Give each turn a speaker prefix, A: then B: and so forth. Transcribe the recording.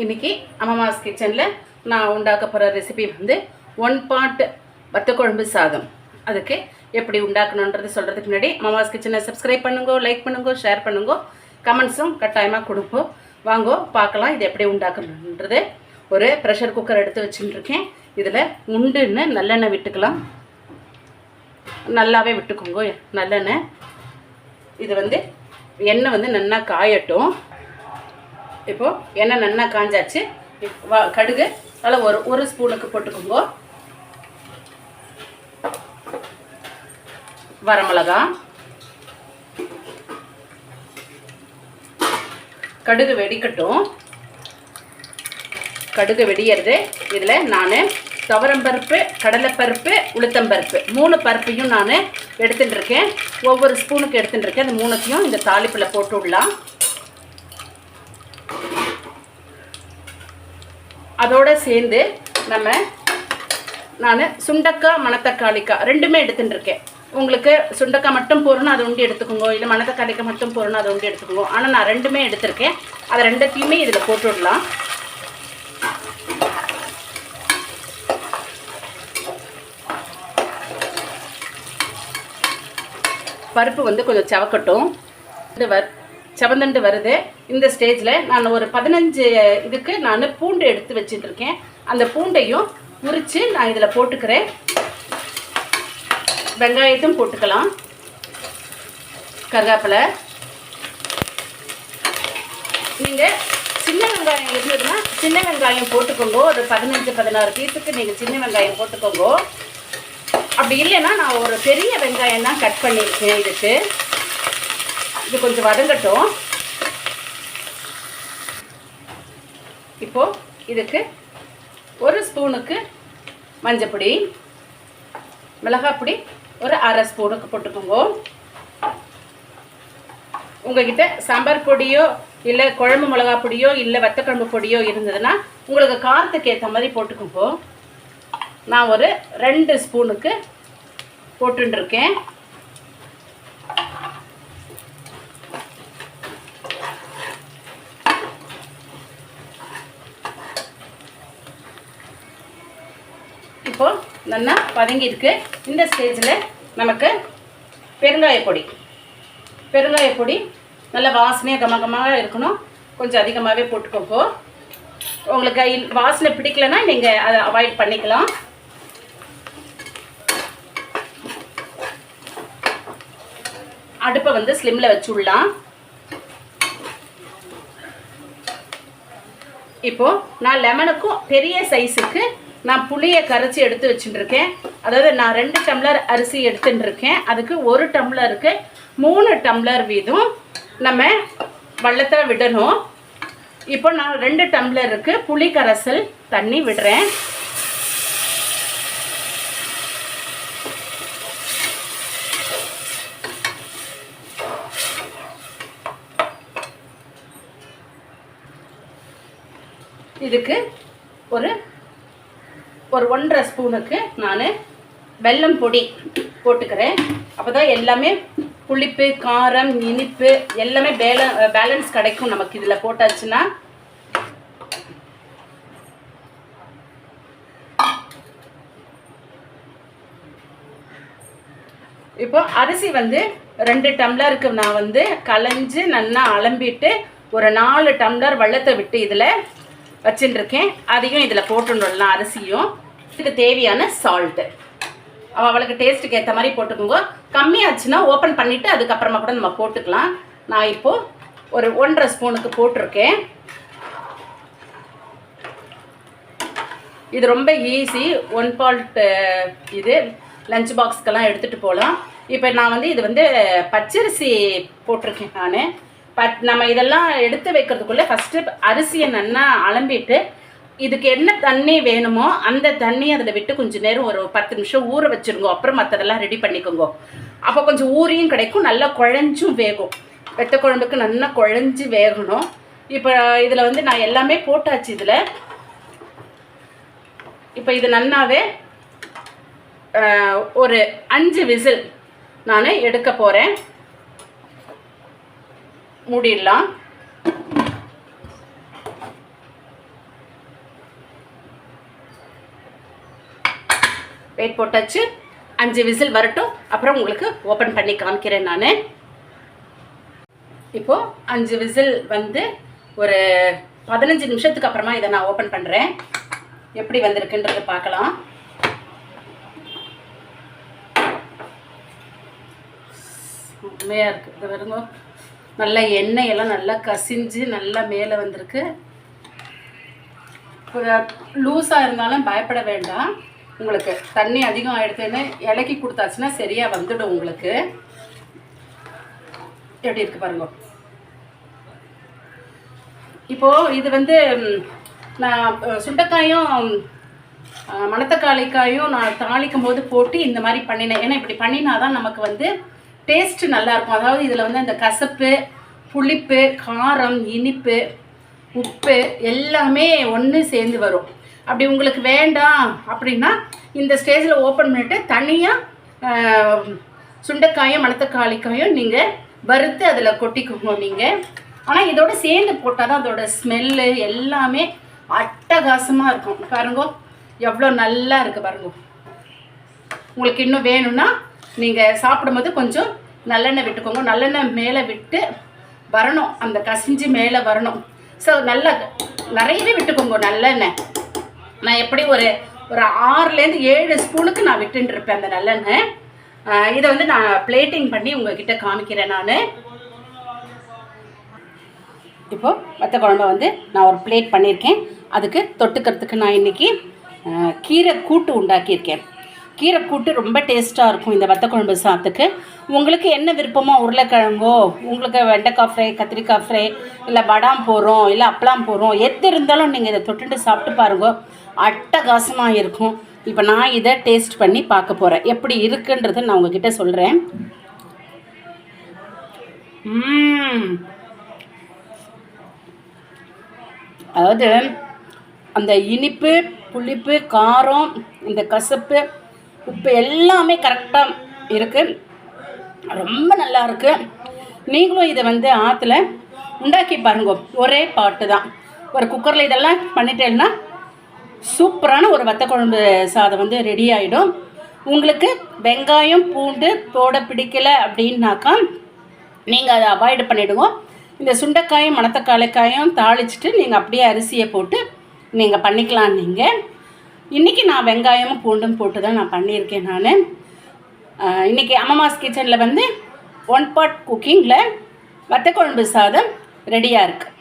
A: இன்னைக்கு அம்மாஸ் கிச்சனில் நான் உண்டாக்க போகிற ரெசிபி வந்து ஒன் பாட் வத்தக்குழம்பு சாதம். அதுக்கு எப்படி உண்டாக்கணுன்றது சொல்கிறதுக்கு முன்னாடி அம்மாஸ் கிச்சனை சப்ஸ்கிரைப் பண்ணுங்க லைக் பண்ணுங்க ஷேர் பண்ணுங்க. கமெண்ட்ஸும் கட்டாயமாக கொடுப்போம் வாங்கோ பார்க்கலாம் இது எப்படி உண்டாக்கணுன்றது ஒரு ப்ரெஷர் குக்கர் எடுத்து வச்சுட்டுருக்கேன். இதில் உண்டுன்னு நல்லெண்ணெய் விட்டுக்கலாம். நல்லாவே விட்டுக்கோங்க நல்லெண்ணெய். இது வந்து எண்ணெய் வந்து நல்லா காயட்டும். இப்போது எண்ணெய் நல்லா காஞ்சாச்சு. கடுகு. அதில் ஒரு ஒரு ஸ்பூனுக்கு போட்டுக்கோங்க. வரமிளகா. கடுகு வெடிக்கட்டும். கடுகு வெடியறது. இதில் நான் துவரம்பருப்பு கடலைப்பருப்பு உளுத்தம்பருப்பு. மூணு பருப்பையும் நான் எடுத்துட்டுருக்கேன். ஒவ்வொரு ஸ்பூனுக்கு எடுத்துட்டுருக்கேன். அந்த மூணுத்தையும் இந்த தாளிப்பில் போட்டு விடலாம் அதோட சேர்ந்து நம்ம நான் சுண்டக்காய் மணத்தக்காளிக்காய் ரெண்டுமே எடுத்துட்டுருக்கேன். உங்களுக்கு சுண்டக்காய் மட்டும் போறணும் அதை உண்டி எடுத்துக்கோங்க. இல்லை மணத்தக்காளிக்காய் மட்டும் போறணும் அதை உண்டி எடுத்துக்கோங்க. ஆனால் நான் ரெண்டுமே எடுத்திருக்கேன். அதை ரெண்டத்தையுமே இதில் போட்டு விடலாம் பருப்பு வந்து கொஞ்சம் செவக்கட்டும். இந்த செவந்தண்டு வருது. இந்த ஸ்டேஜில் நான் ஒரு பதினஞ்சு இதுக்கு நான் பூண்டு எடுத்து வச்சுட்டுருக்கேன் அந்த பூண்டையும் உரித்து நான் இதில் போட்டுக்கிறேன். வெங்காயத்தையும் போட்டுக்கலாம். கருவேப்பிலை. நீங்கள் சின்ன வெங்காயம் இருந்ததுன்னா சின்ன வெங்காயம் போட்டுக்கோங்க. ஒரு பதினஞ்சு பதினாறு பீஸுக்கு நீங்கள் சின்ன வெங்காயம் போட்டுக்கோங்க. அப்படி இல்லைன்னா நான் ஒரு பெரிய வெங்காயம் தான் கட் பண்ணியிருக்கேன் இதுக்கு. இது கொஞ்சம் வதங்கட்டும். இப்போ இதுக்கு ஒரு ஸ்பூனுக்கு மஞ்சப்பொடி மிளகாப்பொடி ஒரு அரை ஸ்பூனுக்கு போட்டுக்கோங்க. உங்ககிட்ட சாம்பார் பொடியோ இல்லை குழம்பு மிளகா பொடியோ இல்லை வத்தக்குழம்பு பொடியோ இருந்ததுன்னா உங்களுக்கு காரத்துக்கு ஏற்ற மாதிரி போட்டுக்கோங்க. நான் ஒரு ரெண்டு ஸ்பூனுக்கு போட்டுருக்கேன் இப்போ நல்லா வதங்கியிருக்கு இந்த ஸ்டேஜில் நமக்கு பெருங்காய பொடி. பெருங்காய பொடி நல்ல வாசனையாக கமகமாக இருக்கணும். கொஞ்சம் அதிகமாகவே போட்டுக்கோங்க. உங்களுக்கு இல்- வாசனை பிடிக்கலன்னா நீங்கள் அதை அவாய்ட் பண்ணிக்கலாம். அடுப்பை வந்து ஸ்லிம்மில் வச்சுடலாம். இப்போ நான் லெமனுக்கும் பெரிய சைஸுக்கு நான் புளியை கரைச்சி எடுத்து வச்சுட்டுருக்கேன். அதாவது நான் ரெண்டு டம்ளர் அரிசி எடுத்துட்டுருக்கேன். அதுக்கு ஒரு டம்ளருக்கு மூணு டம்ளர் வீதம் நம்ம வெள்ளத்தை விடணும். இப்போ நான் ரெண்டு டம்ளருக்கு புளி கரைசல் தண்ணி விடுறேன். இதுக்கு ஒரு ஒரு ஒன்றரை ஸ்பூனுக்கு நான் வெல்லம் பொடி போட்டுக்கிறேன். அப்போ தான் எல்லாமே புளிப்பு காரம் இனிப்பு எல்லாமே பேல பேலன்ஸ் கிடைக்கும் நமக்கு இதில் போட்டாச்சுன்னா. இப்போ அரிசி வந்து ரெண்டு டம்ளருக்கு நான் வந்து கலைஞ்சு நல்லா அலம்பிட்டு ஒரு நாலு டம்ளர் வெள்ளத்தை விட்டு இதில் வச்சுட்டுருக்கேன் அதையும் இதில் போட்டுடலாம் அரிசியும். இதுக்கு தேவையான சால்ட்டு அவளுக்கு டேஸ்ட்டுக்கு ஏற்ற மாதிரி போட்டுக்கோங்க. கம்மியாச்சுன்னா ஓப்பன் பண்ணிவிட்டு அதுக்கப்புறமா கூட நம்ம போட்டுக்கலாம். நான் இப்போது ஒரு ஒன்றரை ஸ்பூனுக்கு போட்டிருக்கேன். இது ரொம்ப ஈஸி ஒன் பால்ட் இது லஞ்ச் பாக்ஸ்க்கெல்லாம் எடுத்துகிட்டு போகலாம் இப்போ நான் வந்து இது வந்து பச்சரிசி போட்டிருக்கேன் நான். பட் நம்ம இதெல்லாம் எடுத்து வைக்கிறதுக்குள்ளே ஃபஸ்ட்டு அரிசியை நல்லா அலம்பிட்டு இதுக்கு என்ன தண்ணி வேணுமோ அந்த தண்ணி அதில் விட்டு கொஞ்சம் நேரம் ஒரு பத்து நிமிஷம் ஊற வச்சுருங்க. அப்புறம் மற்றதெல்லாம் ரெடி பண்ணிக்கோங்க. அப்போ கொஞ்சம் ஊறியும் கிடைக்கும். நல்லா குழஞ்சும் வேகும். வெத்த குழம்புக்கு நல்லா குழஞ்சி வேகணும். இப்போ இதில் வந்து நான் எல்லாமே போட்டாச்சு இதில். இப்போ இது நன்னாவே ஒரு அஞ்சு விசில் நான் எடுக்க போகிறேன் மூடிடலாம். வெயிட் போட்டாச்சு. அஞ்சு விசில் வரட்டும். அப்புறம் உங்களுக்கு ஓப்பன் பண்ணி காமிக்கிறேன் நான். இப்போது அஞ்சு விசில் வந்து ஒரு பதினஞ்சு நிமிஷத்துக்கு அப்புறமா இதை நான் ஓப்பன் பண்ணுறேன் எப்படி வந்திருக்குன்றது பார்க்கலாம். உண்மையாக இருக்குது இது நல்லா எண்ணெய் எல்லாம் நல்லா கசிஞ்சு நல்லா மேலே வந்திருக்கு. லூஸாக இருந்தாலும் பயப்பட வேண்டாம். உங்களுக்கு தண்ணி அதிகம் ஆகிடுதுன்னு இலக்கி கொடுத்தாச்சுன்னா சரியாக வந்துடும் உங்களுக்கு. எப்படி இருக்குது பாருங்க. இப்போது இது வந்து நான் சுண்டைக்காயும் மணத்தக்காளிக்காயும் நான் தாளிக்கும் போது போட்டு இந்த மாதிரி பண்ணினேன். ஏன்னா இப்படி பண்ணினா தான் நமக்கு வந்து டேஸ்ட்டு நல்லாயிருக்கும் அதாவது இதில் வந்து அந்த கசப்பு புளிப்பு காரம் இனிப்பு உப்பு எல்லாமே ஒன்று சேர்ந்து வரும். அப்படி உங்களுக்கு வேண்டாம் அப்படின்னா இந்த ஸ்டேஜில் ஓப்பன் பண்ணிவிட்டு தனியாக சுண்டைக்காயும் மணத்தக்காளிக்காயும் நீங்கள் வறுத்து அதில் கொட்டிக்கோங்க நீங்கள் ஆனால் இதோட சேர்ந்து போட்டால் தான் அதோட ஸ்மெல்லு எல்லாமே அட்டகாசமாக இருக்கும். பாருங்க எவ்வளோ நல்லா இருக்குது பாருங்க. உங்களுக்கு இன்னும் வேணும்னா நீங்கள் சாப்பிடும்போது கொஞ்சம் நல்லெண்ணெய் விட்டுக்கோங்க. நல்லெண்ணெய் மேலே விட்டு வரணும். அந்த கசிஞ்சு மேலே வரணும். ஸோ நல்லா நிறையவே விட்டுக்கோங்க நல்லெண்ணெய். நான் எப்படி ஒரு ஒரு ஆறுலேருந்து ஏழு ஸ்பூனுக்கு நான் விட்டுருப்பேன் இருப்பேன் அந்த நல்லெண்ணெய். இதை வந்து நான் பிளேட்டிங் பண்ணி உங்ககிட்ட காமிக்கிறேன் நான். இப்போது வத்த குழம்பை வந்து நான் ஒரு பிளேட் பண்ணியிருக்கேன். அதுக்கு தொட்டுக்கிறதுக்கு நான் இன்னைக்கு கீரை கூட்டு உண்டாக்கியிருக்கேன். கீரை கூட்டு ரொம்ப டேஸ்ட்டாக இருக்கும் இந்த வத்த குழம்பு சாத்துக்கு. உங்களுக்கு என்ன விருப்பமோ உருளைக்கிழங்கோ உங்களுக்கு வெண்டைக்காய் ஃப்ரை கத்திரிக்காய் ஃப்ரை இல்லை வடாம் போகிறோம் இல்லை அப்பளம் போகிறோம் எது இருந்தாலும் நீங்கள் இதை தொட்டுட்டு சாப்பிட்டு பாருங்க. அட்டகாசமாக இருக்கும். இப்போ நான் இதை டேஸ்ட் பண்ணி பார்க்க போகிறேன் எப்படி இருக்குன்றதை நான் உங்ககிட்ட சொல்கிறேன் அதாவது அந்த இனிப்பு புளிப்பு காரம் இந்த கசப்பு உப்பு எல்லாமே கரெக்டாக இருக்குது ரொம்ப நல்லா இருக்குது நீங்களும் இதை வந்து ஆற்றுல உண்டாக்கி பாருங்க. ஒரே பாட்டு தான். ஒரு குக்கரில் இதெல்லாம் பண்ணிட்டேன்னா சூப்பரான ஒரு வத்த குழம்பு சாதம் வந்து ரெடி ஆகிடும் உங்களுக்கு வெங்காயம் பூண்டு போட பிடிக்கல அப்படின்னாக்கா நீங்கள் அதை அவாய்டு பண்ணிவிடுங்க இந்த சுண்டைக்காயும் மணத்தக்காளைக்காயும் தாளிச்சிட்டு நீங்கள் அப்படியே அரிசியை போட்டு நீங்கள் பண்ணிக்கலாம் நீங்கள் இன்றைக்கி நான் வெங்காயமும் பூண்டும் போட்டு தான் நான் பண்ணியிருக்கேன் நான். இன்றைக்கி அம்மாஸ் கிச்சனில் வந்து ஒன் பாட் குக்கிங்கில் வத்தக்குழம்பு சாதம் ரெடியாக இருக்குது